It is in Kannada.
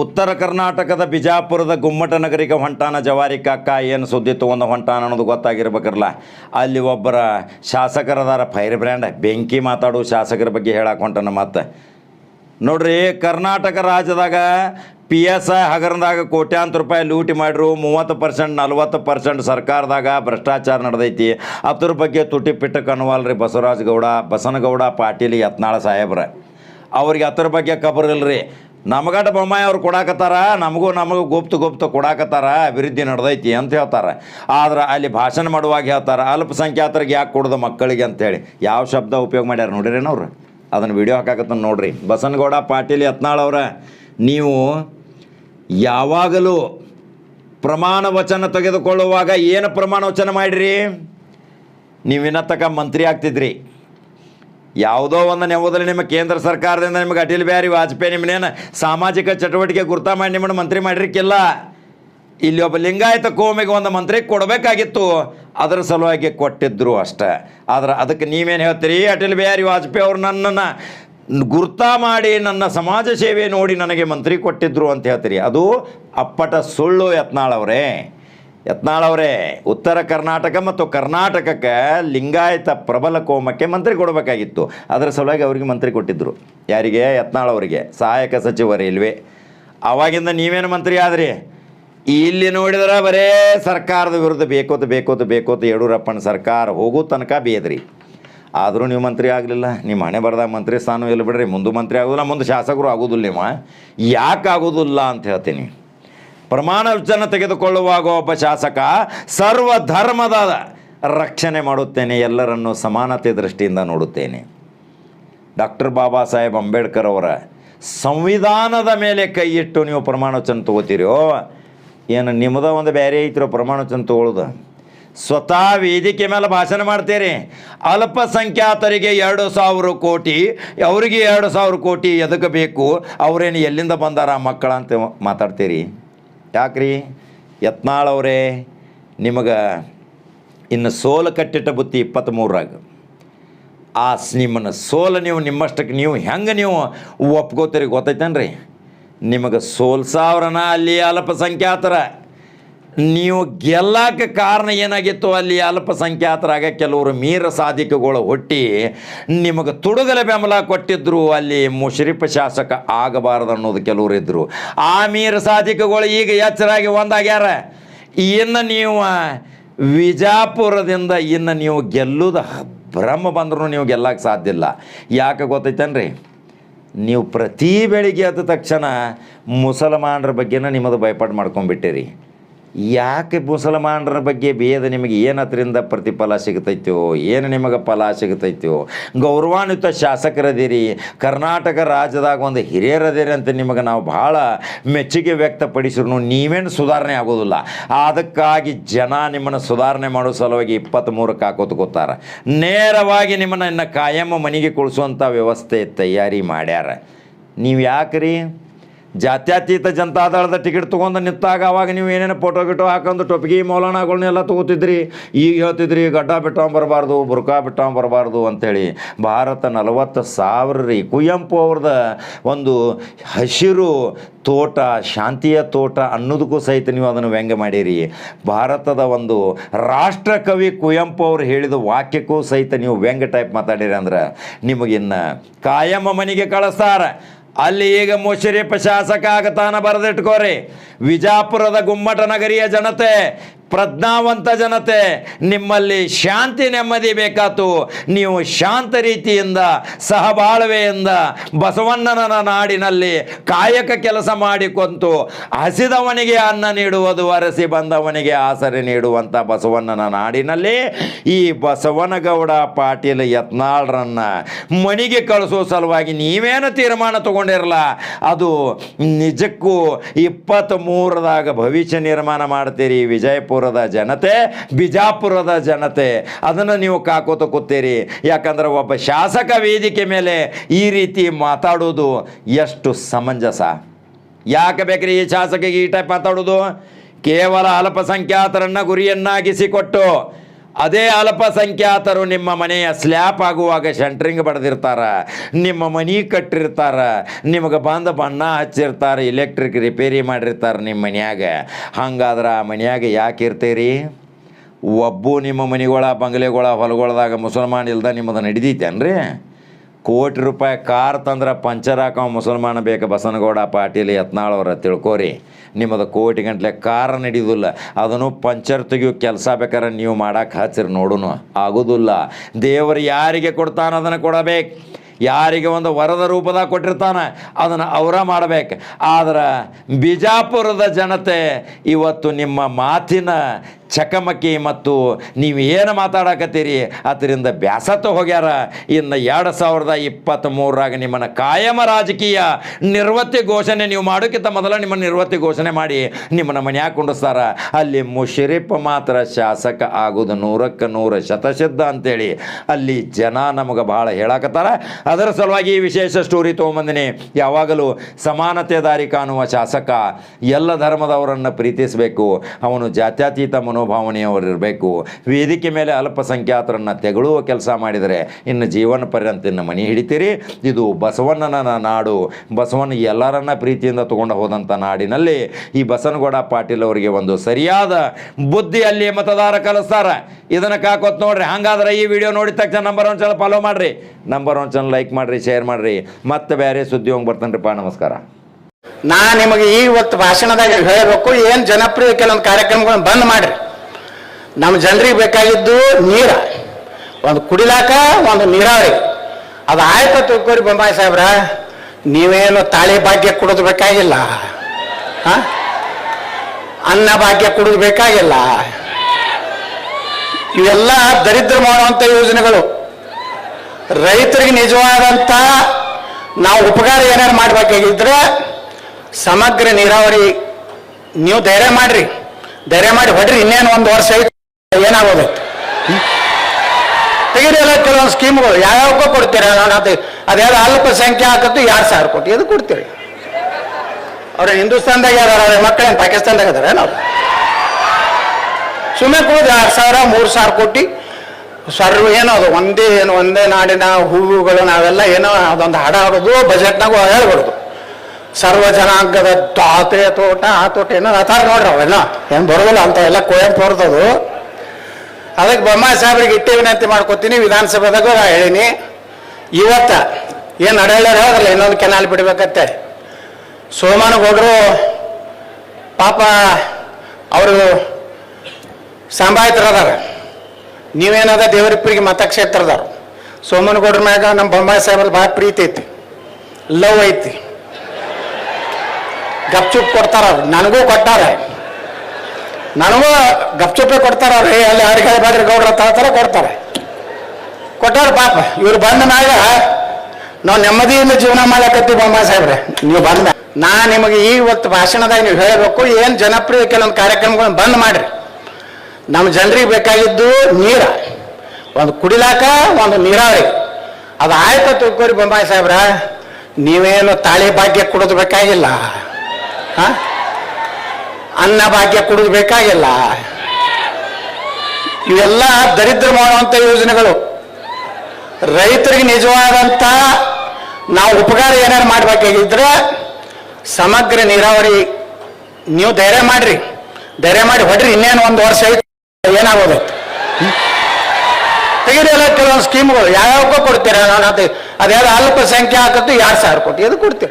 ಉತ್ತರ ಕರ್ನಾಟಕದ ಬಿಜಾಪುರದ ಗುಮ್ಮಟ ನಗರಿಗೆ ಹೊಂಟಾನ ಜವಾರಿ ಕಾಕ. ಏನು ಸುದ್ದಿ ತೊಗೊಂಡು ಹೊಂಟಾನ ಅನ್ನೋದು ಗೊತ್ತಾಗಿರ್ಬೇಕಲ್ಲ ಅಲ್ಲಿ ಒಬ್ಬರ ಶಾಸಕರದಾರ ಫೈರ್ ಬ್ರ್ಯಾಂಡ್. ಬೆಂಕಿ ಮಾತಾಡೋ ಶಾಸಕರ ಬಗ್ಗೆ ಹೇಳಕ್ಕೆ ಹೊಂಟಾನ ಮತ್ತೆ. ನೋಡ್ರಿ, ಕರ್ನಾಟಕ ರಾಜ್ಯದಾಗ ಪಿ ಎಸ್ ಐ ಹಗರಣದಾಗ ಕೋಟ್ಯಾಂತರ ರೂಪಾಯಿ ಲೂಟಿ ಮಾಡಿರು. ಮೂವತ್ತು ಪರ್ಸೆಂಟ್, ನಲ್ವತ್ತು ಪರ್ಸೆಂಟ್ ಸರ್ಕಾರದಾಗ ಭ್ರಷ್ಟಾಚಾರ ನಡೆದೈತಿ. ಅದ್ರ ಬಗ್ಗೆ ತುಟಿ ಪಿಟ್ಟ ಬಸವರಾಜ ಗೌಡ, ಬಸನಗೌಡ ಪಾಟೀಲ್ ಯತ್ನಾಳ ಸಾಹೇಬ್ರ. ಅವ್ರಿಗೆ ಅದ್ರ ಬಗ್ಗೆ ಖಬರ್ ಇಲ್ರಿ. ನಮಗಟ ಬೊಮ್ಮಾಯಿ ಅವ್ರು ಕೊಡಾಕತ್ತಾರ, ನಮಗೂ ನಮಗೂ ಗುಪ್ತ ಗುಪ್ತ ಕೊಡಾಕತ್ತಾರ, ಅಭಿವೃದ್ಧಿ ನಡೆದೈತಿ ಅಂತ ಹೇಳ್ತಾರೆ. ಆದ್ರೆ ಅಲ್ಲಿ ಭಾಷಣ ಮಾಡುವಾಗ ಹೇಳ್ತಾರೆ, ಅಲ್ಪಸಂಖ್ಯಾತರಿಗೆ ಯಾಕೆ ಕೊಡೋದು ಮಕ್ಕಳಿಗೆ ಅಂತೇಳಿ. ಯಾವ ಶಬ್ದ ಉಪಯೋಗ ಮಾಡ್ಯಾರ ನೋಡಿರೇನವ್ರು ಅದನ್ನು ವಿಡಿಯೋ ಹಾಕಾಕತ್ತ ನೋಡ್ರಿ. ಬಸನಗೌಡ ಪಾಟೀಲ್ ಅವರ, ನೀವು ಯಾವಾಗಲೂ ಪ್ರಮಾಣ ವಚನ ತೆಗೆದುಕೊಳ್ಳುವಾಗ ಏನು ಪ್ರಮಾಣ ವಚನ ಮಾಡಿರಿ? ನೀವಿನ ತಕ್ಕ ಮಂತ್ರಿ ಆಗ್ತಿದ್ರಿ. ಯಾವುದೋ ಒಂದು ನೆವದಲ್ಲಿ ನಿಮ್ಮ ಕೇಂದ್ರ ಸರ್ಕಾರದಿಂದ ನಿಮಗೆ ಅಟಲ್ ಬಿಹಾರಿ ವಾಜಪೇಯಿ ನಿಮ್ಮನ್ನೇನು ಸಾಮಾಜಿಕ ಚಟುವಟಿಕೆ ಗುರ್ತಾ ಮಾಡಿ ನಿಮ್ಮನ್ನು ಮಂತ್ರಿ ಮಾಡಿರ್ಕಿಲ್ಲ. ಇಲ್ಲಿ ಒಬ್ಬ ಲಿಂಗಾಯತ ಕೋಮಿಗೆ ಒಂದು ಮಂತ್ರಿ ಕೊಡಬೇಕಾಗಿತ್ತು. ಅದರ ಸಲುವಾಗಿ ಕೊಟ್ಟಿದ್ದರು ಅಷ್ಟೇ. ಆದ್ರೆ ಅದಕ್ಕೆ ನೀವೇನು ಹೇಳ್ತೀರಿ? ಅಟಲ್ ಬಿಹಾರಿ ವಾಜಪೇಯಿ ಅವರು ನನ್ನನ್ನು ಗುರ್ತಾ ಮಾಡಿ ನನ್ನ ಸಮಾಜ ಸೇವೆ ನೋಡಿ ನನಗೆ ಮಂತ್ರಿ ಕೊಟ್ಟಿದ್ರು ಅಂತ ಹೇಳ್ತೀರಿ. ಅದು ಅಪ್ಪಟ ಸುಳ್ಳು ಯತ್ನಾಳವರೇ ಯತ್ನಾಳವರೇ ಉತ್ತರ ಕರ್ನಾಟಕ ಮತ್ತು ಕರ್ನಾಟಕಕ್ಕೆ ಲಿಂಗಾಯತ ಪ್ರಬಲ ಕೋಮಕ್ಕೆ ಮಂತ್ರಿ ಕೊಡಬೇಕಾಗಿತ್ತು. ಅದರ ಸಲುವಾಗಿ ಅವರಿಗೆ ಮಂತ್ರಿ ಕೊಟ್ಟಿದ್ದರು ಯಾರಿಗೆ? ಯತ್ನಾಳ್ ಅವರಿಗೆ. ಸಹಾಯಕ ಸಚಿವ ರೈಲ್ವೆ. ಆವಾಗಿಂದ ನೀವೇನು ಮಂತ್ರಿ ಆದ್ರಿ? ಇಲ್ಲಿ ನೋಡಿದ್ರೆ ಬರೇ ಸರ್ಕಾರದ ವಿರುದ್ಧ ಬೇಕೋತ ಬೇಕೋತ ಬೇಕೋತ ಯಡಿಯೂರಪ್ಪನ ಸರ್ಕಾರ ಹೋಗೋ ತನಕ ಬೇದ್ರಿ. ಆದರೂ ನೀವು ಮಂತ್ರಿ ಆಗಲಿಲ್ಲ. ನಿಮ್ಮ ಹಣೆ ಬರ್ದಾಗ ಮಂತ್ರಿ ಸ್ಥಾನ ಇಲ್ಲ ಬಿಡ್ರಿ. ಮುಂದೆ ಮಂತ್ರಿ ಆಗೋದಿಲ್ಲ, ಮುಂದೆ ಶಾಸಕರು ಆಗೋದಿಲ್ಲ ನೀವು. ಯಾಕೆ ಆಗೋದಿಲ್ಲ ಅಂತ ಹೇಳ್ತೀನಿ. ಪ್ರಮಾಣ ವಚನ ತೆಗೆದುಕೊಳ್ಳುವಾಗ ಒಬ್ಬ ಶಾಸಕ ಸರ್ವ ಧರ್ಮದ ರಕ್ಷಣೆ ಮಾಡುತ್ತೇನೆ, ಎಲ್ಲರನ್ನು ಸಮಾನತೆ ದೃಷ್ಟಿಯಿಂದ ನೋಡುತ್ತೇನೆ. ಡಾಕ್ಟರ್ ಬಾಬಾ ಸಾಹೇಬ್ ಅಂಬೇಡ್ಕರ್ ಅವರ ಸಂವಿಧಾನದ ಮೇಲೆ ಕೈ ಇಟ್ಟು ನೀವು ಪ್ರಮಾಣ ವಚನ ತಗೋತೀರೋ, ಏನು ನಿಮ್ಮದ ಒಂದು ಬೇರೆ ಐತಿರೋ ಪ್ರಮಾಣ ವಚನ ತಗೊಳ್ಳೋದು. ಸ್ವತಃ ವೇದಿಕೆ ಮೇಲೆ ಭಾಷಣ ಮಾಡ್ತೀರಿ. ಅಲ್ಪಸಂಖ್ಯಾತರಿಗೆ ಎರಡು ಸಾವಿರ ಕೋಟಿ, ಅವರಿಗೆ ಎರಡು ಸಾವಿರ ಕೋಟಿ ಎದಕ್ಕೆ ಬೇಕು ಅವರೇನು ಎಲ್ಲಿಂದ ಬಂದಾರ ಮಕ್ಕಳಂತ ಮಾತಾಡ್ತೀರಿ. ಯಾಕ್ರಿ? ಯತ್ನಾಳವರೇ ನಿಮಗೆ ಇನ್ನು ಸೋಲು ಕಟ್ಟಿಟ್ಟ ಬುತ್ತಿ ಇಪ್ಪತ್ತ್ಮೂರಾಗ ಆ ನಿಮ್ಮನ್ನು ಸೋಲು ನೀವು ನಿಮ್ಮಷ್ಟಕ್ಕೆ ನೀವು ಹೆಂಗೆ ನೀವು ಒಪ್ಕೋತೀರಿ ಗೊತ್ತೈತೇನ್ರಿ? ನಿಮಗೆ ಸೋಲ್ಸಾವ್ರನ ಅಲ್ಲಿ ಅಲ್ಪಸಂಖ್ಯಾತರ. ನೀವು ಗೆಲ್ಲಕ್ಕೆ ಕಾರಣ ಏನಾಗಿತ್ತು? ಅಲ್ಲಿ ಅಲ್ಪಸಂಖ್ಯಾತರಾಗ ಕೆಲವರು ಮೀರ ಸಾಧಿಕಗಳು ಹುಟ್ಟಿ ನಿಮಗೆ ತುಡುಗಲ ಬೆಂಬಲ ಕೊಟ್ಟಿದ್ದರು ಅಲ್ಲಿ ಮುಷರಿಫ್ ಶಾಸಕ ಆಗಬಾರದು ಅನ್ನೋದು ಕೆಲವರು ಇದ್ದರು ಆ ಮೀರ ಸಾಧಿಕಗಳು ಈಗ ಎಚ್ಚರಾಗಿ ಒಂದಾಗ್ಯಾರ? ಇನ್ನು ನೀವು ವಿಜಾಪುರದಿಂದ ಇನ್ನು ನೀವು ಗೆಲ್ಲುದ ಭ್ರಮ ಬಂದರೂ ನೀವು ಗೆಲ್ಲಕ್ಕೆ ಸಾಧ್ಯ ಇಲ್ಲ. ಯಾಕೆ ಗೊತ್ತೈತೇನ್ರಿ? ನೀವು ಪ್ರತಿ ಬೆಳಿಗ್ಗೆ ಎದ್ದ ತಕ್ಷಣ ಮುಸಲ್ಮಾನರ ಬಗ್ಗೆನ ನಿಮ್ಮದು ಭಯಪಾಡು ಮಾಡ್ಕೊಂಡ್ಬಿಟ್ಟಿರಿ. ಯಾಕೆ ಮುಸಲ್ಮಾನರ ಬಗ್ಗೆ ಭೇದ ನಿಮಗೆ ಏನು ಅದರಿಂದ ಪ್ರತಿಫಲ ಸಿಗ್ತೈತೋ, ಏನು ನಿಮಗೆ ಫಲ ಸಿಗ್ತೈತೋ? ಗೌರವಾನ್ವಿತ ಶಾಸಕರದಿರಿ, ಕರ್ನಾಟಕ ರಾಜ್ಯದಾಗ ಒಂದು ಹಿರಿಯರದಿರಿ ಅಂತ ನಿಮಗೆ ನಾವು ಭಾಳ ಮೆಚ್ಚುಗೆ ವ್ಯಕ್ತಪಡಿಸಿದ್ರು ನೀವೇನು ಸುಧಾರಣೆ ಆಗೋದಿಲ್ಲ. ಅದಕ್ಕಾಗಿ ಜನ ನಿಮ್ಮನ್ನು ಸುಧಾರಣೆ ಮಾಡೋ ಸಲುವಾಗಿ ಇಪ್ಪತ್ತ್ಮೂರಕ್ಕೆ ಹಾಕೋತ್ಕೋತಾರೆ ಕೂತಾರ. ನೇರವಾಗಿ ನಿಮ್ಮನ್ನು ಇನ್ನು ಕಾಯಂ ಮನೆಗೆ ಕುಳಿಸುವಂಥ ವ್ಯವಸ್ಥೆ ತಯಾರಿ ಮಾಡ್ಯಾರ. ನೀವು ಯಾಕ್ರಿ? ಜಾತ್ಯತೀತ ಜನತಾದಳದ ಟಿಕೆಟ್ ತೊಗೊಂಡು ನಿಂತಾಗ ಅವಾಗ ನೀವು ಏನೇನು ಫೋಟೋ ಗಿಟೋ ಹಾಕೊಂಡು ಟೊಪ್ಪಿಗೆ ಮೌಲಾನಾಗಳನ್ನೆಲ್ಲ ತೊಗೋತಿದ್ರಿ. ಈಗ ಹೇಳ್ತಿದ್ರಿ, ಗಡ್ಡ ಬಿಟ್ಟವ್ ಬರಬಾರ್ದು, ಬುರ್ಕಾ ಬಿಟ್ಟವ್ ಬರಬಾರ್ದು ಅಂಥೇಳಿ ಭಾರತ ನಲವತ್ತು ಸಾವಿರ ರೀ, ಕುವೆಂಪು ಅವ್ರದ ಒಂದು ಹಸಿರು ತೋಟ, ಶಾಂತಿಯ ತೋಟ ಅನ್ನೋದಕ್ಕೂ ಸಹಿತ ನೀವು ಅದನ್ನು ವ್ಯಂಗ್ಯ ಮಾಡಿರಿ. ಭಾರತದ ಒಂದು ರಾಷ್ಟ್ರಕವಿ ಕುವೆಂಪು ಅವರು ಹೇಳಿದ ವಾಕ್ಯಕ್ಕೂ ಸಹಿತ ನೀವು ವ್ಯಂಗ್ಯ ಟೈಪ್ ಮಾತಾಡಿರಿ ಅಂದ್ರೆ ನಿಮಗಿನ್ನು ಕಾಯಮ್ಮ ಮನೆಗೆ ಕಳಿಸ್ತಾರ ಅಲ್ಲಿ ಈಗ ಮುಷರಿಫ್ ಶಾಸಕ ಆಗತಾನ ಬರೆದಿಟ್ಕೋರಿ. ವಿಜಾಪುರದ ಗುಮ್ಮಟ ನಗರಿಯ ಜನತೆ ಪ್ರಜ್ಞಾವಂತ ಜನತೆ, ನಿಮ್ಮಲ್ಲಿ ಶಾಂತಿ ನೆಮ್ಮದಿ ಬೇಕಾತು. ನೀವು ಶಾಂತ ರೀತಿಯಿಂದ, ಸಹಬಾಳ್ವೆಯಿಂದ ಬಸವಣ್ಣನ ನಾಡಿನಲ್ಲಿ ಕಾಯಕ ಕೆಲಸ ಮಾಡಿಕೊಂತು ಹಸಿದವನಿಗೆ ಅನ್ನ ನೀಡುವುದು, ಅರಸಿ ಬಂದವನಿಗೆ ಆಸರೆ ನೀಡುವಂಥ ಬಸವಣ್ಣನ ನಾಡಿನಲ್ಲಿ ಈ ಬಸವನಗೌಡ ಪಾಟೀಲ್ ಯತ್ನಾಳ್ರನ್ನ ಮಣಿಗೆ ಕಳಿಸೋ ಸಲುವಾಗಿ ನೀವೇನು ತೀರ್ಮಾನ ತಗೊಂಡಿರಲ್ಲ, ಅದು ನಿಜಕ್ಕೂ ಇಪ್ಪತ್ತ್ ಮೂರದಾಗ ಭವಿಷ್ಯ ನಿರ್ಮಾಣ ಮಾಡ್ತೀರಿ ವಿಜಯಪುರದ ಜನತೆ, ಬಿಜಾಪುರದ ಜನತೆ. ಅದನ್ನು ನೀವು ಕಾಕೋತ ಕೂತೀರಿ ಯಾಕಂದ್ರೆ ಒಬ್ಬ ಶಾಸಕ ವೇದಿಕೆ ಮೇಲೆ ಈ ರೀತಿ ಮಾತಾಡೋದು ಎಷ್ಟು ಸಮಂಜಸ. ಯಾಕೆ ಬೇಕ್ರಿ ಈ ಶಾಸಕಿಗೆ ಈ ಟೈಪ್ ಮಾತಾಡೋದು? ಕೇವಲ ಅಲ್ಪಸಂಖ್ಯಾತರನ್ನ ಗುರಿಯನ್ನಾಗಿಸಿಕೊಟ್ಟು ಅದೇ ಅಲ್ಪಸಂಖ್ಯಾತರು ನಿಮ್ಮ ಮನೆಯ ಸ್ಲ್ಯಾಪ್ ಆಗುವಾಗ ಸೆಂಟ್ರಿಂಗ್ ಬಡ್ದಿರ್ತಾರ, ನಿಮ್ಮ ಮನೆ ಕಟ್ಟಿರ್ತಾರ, ನಿಮಗೆ ಬಂದು ಬಣ್ಣ ಹಚ್ಚಿರ್ತಾರೆ ಇಲೆಕ್ಟ್ರಿಕ್ ರಿಪೇರಿ ಮಾಡಿರ್ತಾರೆ ನಿಮ್ಮ ಮನ್ಯಾಗ. ಹಂಗಾದ್ರೆ ಆ ಮನ್ಯಾಗ ಯಾಕೆ ಇರ್ತೀರಿ? ಒಬ್ಬು ನಿಮ್ಮ ಮನೆಗಳ, ಬಂಗ್ಲೆಗಳ, ಹೊಲಗೊಳದಾಗ ಮುಸಲ್ಮಾನ್ ಇಲ್ದ ನಿಮ್ಮದು ನಡಿದೈತೇನ್ರಿ ಕೋಟಿ ರೂಪಾಯಿ ಕಾರ್ ತಂದ್ರೆ ಪಂಚರ್ ಹಾಕೋ ಮುಸಲ್ಮಾನ ಬೇಕು ಬಸನಗೌಡ ಪಾಟೀಲ್ ಯತ್ನಾಳವ್ರ, ತಿಳ್ಕೋರಿ. ನಿಮ್ಮದು ಕೋಟಿ ಗಂಟ್ಲೆ ಕಾರ್ ನಡೆಯೋದಿಲ್ಲ ಅದನ್ನು ಪಂಚರ್ ತೆಗಿಯೋ ಕೆಲಸ ಬೇಕಾದ್ರೆ ನೀವು ಮಾಡಕ್ಕೆ ಹಚ್ಚಿರಿ ನೋಡೋನು. ಆಗೋದಿಲ್ಲ. ದೇವರು ಯಾರಿಗೆ ಕೊಡ್ತಾನ ಅದನ್ನು ಕೊಡಬೇಕು. ಯಾರಿಗೆ ಒಂದು ವರದ ರೂಪದಾಗ ಕೊಟ್ಟಿರ್ತಾನೆ ಅದನ್ನು ಅವರ ಮಾಡಬೇಕು. ಆದ್ರೆ ಬಿಜಾಪುರದ ಜನತೆ ಇವತ್ತು ನಿಮ್ಮ ಮಾತಿನ ಚಕಮಕಿ ಮತ್ತು ನೀವು ಏನು ಮಾತಾಡಕತ್ತೀರಿ? ಅದರಿಂದ ಬ್ಯಾಸತ್ತ ಹೋಗ್ಯಾರ ಇನ್ನು ಎರಡು ಸಾವಿರದ ಇಪ್ಪತ್ತ್ಮೂರರಾಗ ನಿಮ್ಮನ್ನು ಕಾಯಮ ರಾಜಕೀಯ ನಿರ್ವತ್ತಿ ಘೋಷಣೆ ನೀವು ಮಾಡೋಕ್ಕಿಂತ ಮೊದಲ ನಿಮ್ಮನ್ನು ನಿರ್ವತ್ತಿ ಘೋಷಣೆ ಮಾಡಿ ನಿಮ್ಮನ್ನು ಮನ್ಯಾಗ ಕುಂಡಿಸ್ತಾರ. ಅಲ್ಲಿ ಮುಷರಿಫ್ ಮಾತ್ರ ಶಾಸಕ ಆಗೋದು ನೂರಕ್ಕೆ ನೂರು ಶತಸಿದ್ಧ ಅಂತೇಳಿ ಅಲ್ಲಿ ಜನ ನಮಗೆ ಭಾಳ ಹೇಳಕತ್ತಾರ. ಅದರ ಸಲುವಾಗಿ ಈ ವಿಶೇಷ ಸ್ಟೋರಿ ತೊಗೊಂಬಂದಿನಿ. ಯಾವಾಗಲೂ ಸಮಾನತೆ ದಾರಿ ಕಾಣುವ ಶಾಸಕ ಎಲ್ಲ ಧರ್ಮದವರನ್ನು ಪ್ರೀತಿಸಬೇಕು. ಅವನು ಜಾತ್ಯತೀತ ಮನೋಭಾವನೆಯವರಿರಬೇಕು. ವೇದಿಕೆ ಮೇಲೆ ಅಲ್ಪಸಂಖ್ಯಾತರನ್ನು ತೆಗಳುವ ಕೆಲಸ ಮಾಡಿದರೆ ಇನ್ನು ಜೀವನ ಪರ್ಯಂತ ಇನ್ನು ಮನೆ ಹಿಡಿತೀರಿ. ಇದು ಬಸವಣ್ಣನ ನಾಡು. ಬಸವಣ್ಣ ಎಲ್ಲರನ್ನ ಪ್ರೀತಿಯಿಂದ ತಗೊಂಡು ಹೋದಂಥ ನಾಡಿನಲ್ಲಿ ಈ ಬಸನಗೌಡ ಪಾಟೀಲ್ ಅವರಿಗೆ ಒಂದು ಸರಿಯಾದ ಬುದ್ಧಿ ಅಲ್ಲಿ ಮತದಾರ ಕಲಿಸ್ತಾರೆ. ಇದನ್ನು ಕಾಕೋತ್ ನೋಡ್ರಿ. ಹಂಗಾದ್ರೆ ಈ ವಿಡಿಯೋ ನೋಡಿದ ತಕ್ಷಣ ನಂಬರ್ ಒನ್ ಚಾನಲ್ ಫಾಲೋ ಮಾಡಿರಿ. ನಂಬರ್ ಒನ್ ಚಾನಲ್ ಲೈಕ್ ಮಾಡಿರಿ ಶೇರ್ ಮಾಡಿರಿ. ಮತ್ತೆ ಬೇರೆ ಸುದ್ದಿ ಹೋಗಿ ಬರ್ತಾನ್ರಿಪ್ಪ. ನಮಸ್ಕಾರ. ನಾ ನಿಮಗೆ ಈ ಇವತ್ತು ಭಾಷಣದಾಗ ಹೇಳಬೇಕು, ಏನು ಜನಪ್ರಿಯ ಕೆಲವೊಂದು ಕಾರ್ಯಕ್ರಮಗಳನ್ನ ಬಂದ್ ಮಾಡ್ರಿ. ನಮ್ಮ ಜನರಿಗೆ ಬೇಕಾಗಿದ್ದು ನೀರ. ಒಂದು ಕುಡಿಲಾಕ ಒಂದು ನೀರಾವರಿ. ಅದು ಆಯ್ತು ತಿಳ್ಕೊರಿ ಬೊಂಬಾಯಿ ಸಾಹೇಬ್ರ. ನೀವೇನು ತಾಳಿ ಭಾಗ್ಯ ಕುಡಿದು ಬೇಕಾಗಿಲ್ಲ? ಅನ್ನ ಭಾಗ್ಯ ಕುಡಿದು ಬೇಕಾಗಿಲ್ಲ? ಇವೆಲ್ಲ ದರಿದ್ರ ಮಾಡುವಂತ ಯೋಜನೆಗಳು. ರೈತರಿಗೆ ನಿಜವಾದಂತ ನಾವು ಉಪಕಾರ ಏನಾರು ಮಾಡಬೇಕಾಗಿದ್ರೆ ಸಮಗ್ರ ನೀರಾವರಿ ನೀವು ಧೈರ್ಯ ಮಾಡ್ರಿ. ಧೈರ್ಯ ಮಾಡಿ ಹೊಡ್ರಿ. ಇನ್ನೇನು ಒಂದು ವರ್ಷ ಐತಿ ತೆಗೀರಲ್ಲ ಕೆಲವೊಂದು ಸ್ಕೀಮ್ಗಳು ಯಾವ್ಯಾವಕ್ಕೋ ಕೊಡ್ತೀರಿ? ನಾನು ಅದು ಅದೇನೋ ಅಲ್ಪಸಂಖ್ಯಾತದ್ದು ಯಾರು ಸಾವಿರ ಕೋಟಿ ಅದು ಕೊಡ್ತೀರಿ? ಅವ್ರ ಹಿಂದೂಸ್ತಾನ್ದಾಗ ಯಾರು ಮಕ್ಕಳೇನು ಪಾಕಿಸ್ತಾನದಾಗ ಅದಾರ ನಾವು ಸುಮ್ಮನೆ ಕೊಡೋದು ಎರಡು ಸಾವಿರ, ಮೂರು ಸಾವಿರ ಕೋಟಿ ಸರ್ವ ಏನೋ ಅದು ಒಂದೇ ಏನು ಒಂದೇ ನಾಡಿನ ಹೂವುಗಳು ನಾವೆಲ್ಲ ಏನೋ ಅದೊಂದು ಹಾಡ ಹಾಡೋದು ಬಜೆಟ್ನಾಗ ಹೇಳ್ಬಿಡೋದು ಸರ್ವ ಜನಾಂಗದ ತಾತೆ ತೋಟ, ಆ ತೋಟ ಏನೋ ಅತಾರ ನೋಡ್ರಿ ಅವೆಲ್ಲ. ಏನು ಬರೋದಿಲ್ಲ ಅಂತ ಎಲ್ಲ ಕುವೆಂಪು ಹೊರದದು ಅದಕ್ಕೆ ಬೊಮ್ಮಾಯಿ ಸಾಹೇಬ್ರಿಗೆ ಇಟ್ಟೆ ವಿನಂತಿ ಮಾಡ್ಕೋತೀನಿ, ವಿಧಾನಸಭೆದಾಗ ನಾ ಹೇಳೀನಿ. ಇವತ್ತ ಏನು ನಡೆಯಲ್ಲ ಹೋದ್ರಲ್ಲ, ಇನ್ನೊಂದು ಕೆನಾಲ್ ಬಿಡಬೇಕತ್ತೆ ಸೋಮನಗೌಡರು ಪಾಪ ಅವರು ಸಂಭಾಯಿತರದಾರ ನೀವೇನದ ದೇವರಿಪ್ಪರಿಗೆ ಮತಕ್ಷೇತ್ರದವ್ರು. ಸೋಮನಗೌಡ್ರ ಮ್ಯಾಗ ನಮ್ಮ ಬೊಮ್ಮಾಯಿ ಸಾಹೇಬಲ್ಲಿ ಭಾಳ ಪ್ರೀತಿ ಐತಿ. ಲವ್ ಐತಿ. ಗಪ್ಚುಪ್ ಕೊಡ್ತಾರ. ನನಗೂ ಕೊಟ್ಟಾರ. ನನಗೂ ಗಪ್ಚುಪ್ಪೆ ಕೊಡ್ತಾರ, ರೀ, ಅಲ್ಲಿ ಹರಿಕಾಯಿ ಬಾದ್ರಿ ಗೌಡ್ರ ತರ ಕೊಡ್ತಾರೆ. ಕೊಟ್ಟಾರ ಪಾಪ, ಇವ್ರು ಬಂದ ಮ್ಯಾಗ ನಾವು ನೆಮ್ಮದಿಯಿಂದ ಜೀವನ ಮಾಡಕತ್ತೀವಿ ಬೊಮ್ಮ ಸಾಹೇಬ್ರೆ. ನೀವು ಬಂದ ನಾ ನಿಮಗೆ ಈ ಇವತ್ತು ಭಾಷಣದಾಗ ನೀವು ಹೇಳಬೇಕು, ಏನು ಜನಪ್ರಿಯ ಕೆಲವೊಂದು ಕಾರ್ಯಕ್ರಮಗಳನ್ನ ಬಂದ್ ಮಾಡ್ರಿ. ನಮ್ಮ ಜನರಿಗೆ ಬೇಕಾಗಿದ್ದು ನೀರ. ಒಂದು ಕುಡಿಲಾಕ, ಒಂದು ನೀರಾವರಿ. ಅದು ಆಯ್ತು ತಿಳ್ಕೊರಿ ಬೊಮ್ಮಾಯಿ ಸಾಹೇಬ್ರ. ನೀವೇನು ತಾಳಿ ಭಾಗ್ಯ ಕುಡಿದು ಬೇಕಾಗಿಲ್ಲ. ಹ? ಅನ್ನ ಭಾಗ್ಯ ಕುಡಿದು ಬೇಕಾಗಿಲ್ಲ. ಇವೆಲ್ಲ ದರಿದ್ರ ಮಾಡುವಂತ ಯೋಜನೆಗಳು. ರೈತರಿಗೆ ನಿಜವಾದಂತ ನಾವು ಉಪಕಾರ ಏನಾರು ಮಾಡಬೇಕಾಗಿದ್ರೆ ಸಮಗ್ರ ನೀರಾವರಿ ನೀವು ಧೈರ್ಯ ಮಾಡ್ರಿ. ಧೈರ್ಯ ಮಾಡಿ ಹೊಡ್ರಿ, ಇನ್ನೇನು ಒಂದು ವರ್ಷ ಐತಿ, ಏನಾಗೋದು? ತೆಗೆದಿಲ್ಲ ಕೆಲವೊಂದು ಸ್ಕೀಮ್ಗಳು ಯಾವ್ಯಾವ ಕೊಡ್ತೀರ, ನಾನು ಅದು ಅದೇನೋ ಅಲ್ಪಸಂಖ್ಯಾತದ್ದು ಎರಡು ಸಾವಿರ ಕೋಟಿ ಅದು ಕೊಡ್ತೀರಿ?